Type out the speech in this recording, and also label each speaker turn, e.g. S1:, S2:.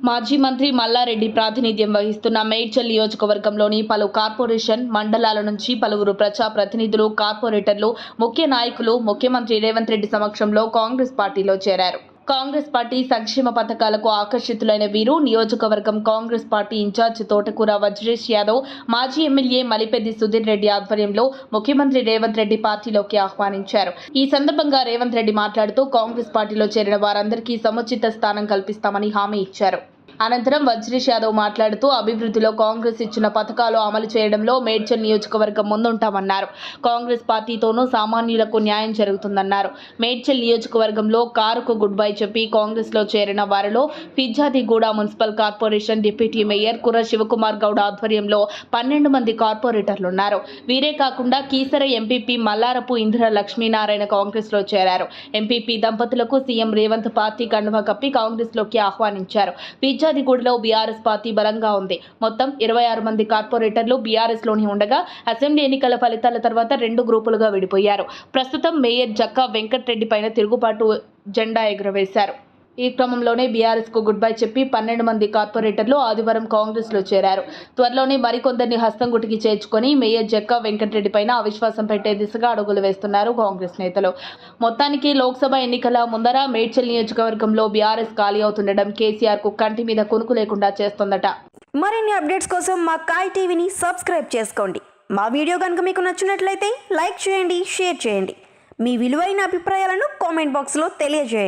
S1: మాజీ మంత్రి మల్లారెడ్డి ప్రాతినిధ్యం వహిస్తున్న మేడ్చల్ నియోజకవర్గంలోని పలు కార్పొరేషన్ మండలాల నుంచి పలువురు ప్రజా ప్రతినిధులు కార్పొరేటర్లు ముఖ్య నాయకులు ముఖ్యమంత్రి రేవంత్ రెడ్డి సమక్షంలో కాంగ్రెస్ పార్టీలో చేరారు. కాంగ్రెస్ పార్టీ సంక్షేమ పథకాలకు ఆకర్షితులైన వీరు. నియోజకవర్గం కాంగ్రెస్ పార్టీ ఇన్ఛార్జ్ తోటకూర వజ్రేష్ యాదవ్ మాజీ ఎమ్మెల్యే మలిపెద్ది సుధీర్ రెడ్డి ఆధ్వర్యంలో ముఖ్యమంత్రి రేవంత్ రెడ్డి పార్టీలోకి ఆహ్వానించారు. ఈ సందర్భంగా రేవంత్ రెడ్డి మాట్లాడుతూ కాంగ్రెస్ పార్టీలో చేరిన వారందరికీ సముచిత స్థానం కల్పిస్తామని హామీ ఇచ్చారు. అనంతరం వజ్రేష్ యాదవ్ మాట్లాడుతూ అభివృద్ధిలో కాంగ్రెస్ ఇచ్చిన పథకాలు అమలు చేయడంలో మేడ్చల్ నియోజకవర్గం ముందుంటామన్నారు. కాంగ్రెస్ పార్టీతోనూ సామాన్యులకు న్యాయం జరుగుతుందన్నారు. మేడ్చల్ నియోజకవర్గంలో కారుకు గుడ్ బై చెప్పి కాంగ్రెస్లో చేరిన వారిలో Peerzadiguda municipal corporation deputy mayor Kurra Sivakumar Goud ఆధ్వర్యంలో పన్నెండు మంది కార్పొరేటర్లున్నారు. వీరే కాకుండా కీసర ఎంపీపీ మల్లారపు ఇందిర లక్ష్మీనారాయణ కాంగ్రెస్లో చేరారు. ఎంపీపీ దంపతులకు సీఎం రేవంత్ పార్టీ కండువా కప్పి కాంగ్రెస్లోకి ఆహ్వానించారు. పిచ్చాదిగూడలో బీఆర్ఎస్ పార్టీ బలంగా ఉంది. మొత్తం ఇరవై ఆరు మంది కార్పొరేటర్లు బీఆర్ఎస్లోని ఉండగా అసెంబ్లీ ఎన్నికల ఫలితాల తర్వాత రెండు గ్రూపులుగా విడిపోయారు. ప్రస్తుతం మేయర్ జక్కా వెంకట్రెడ్డి పైన తిరుగుబాటు జెండా ఎగురవేశారు. ఈ క్రమంలోనే బీఆర్ఎస్కు గుడ్ బై చెప్పి పన్నెండు మంది కార్పొరేటర్లు ఆదివారం కాంగ్రెస్లో చేరారు. త్వరలోనే మరికొందరిని హస్తంగుటికి చేర్చుకొని మేయర్ జక్కా వెంకటరెడ్డి పైన అవిశ్వాసం పెట్టే దిశగా అడుగులు వేస్తున్నారు కాంగ్రెస్ నేతలు. మొత్తానికి లోక్సభ ఎన్నికల ముందర మేడ్చల్ నియోజకవర్గంలో బీఆర్ఎస్ ఖాళీ అవుతుండడం కేసీఆర్కు కంటి మీద కొనుకు లేకుండా చేస్తోందట.
S2: మరిన్ని అప్డేట్స్ కోసం మా కాయ్ టీవీని సబ్స్క్రైబ్ చేసుకోండి. మా వీడియో కనుక మీకు నచ్చినట్లయితే లైక్ చేయండి షేర్ చేయండి. మీ విలువైన అభిప్రాయాలను కామెంట్ బాక్స్లో తెలియజేయండి.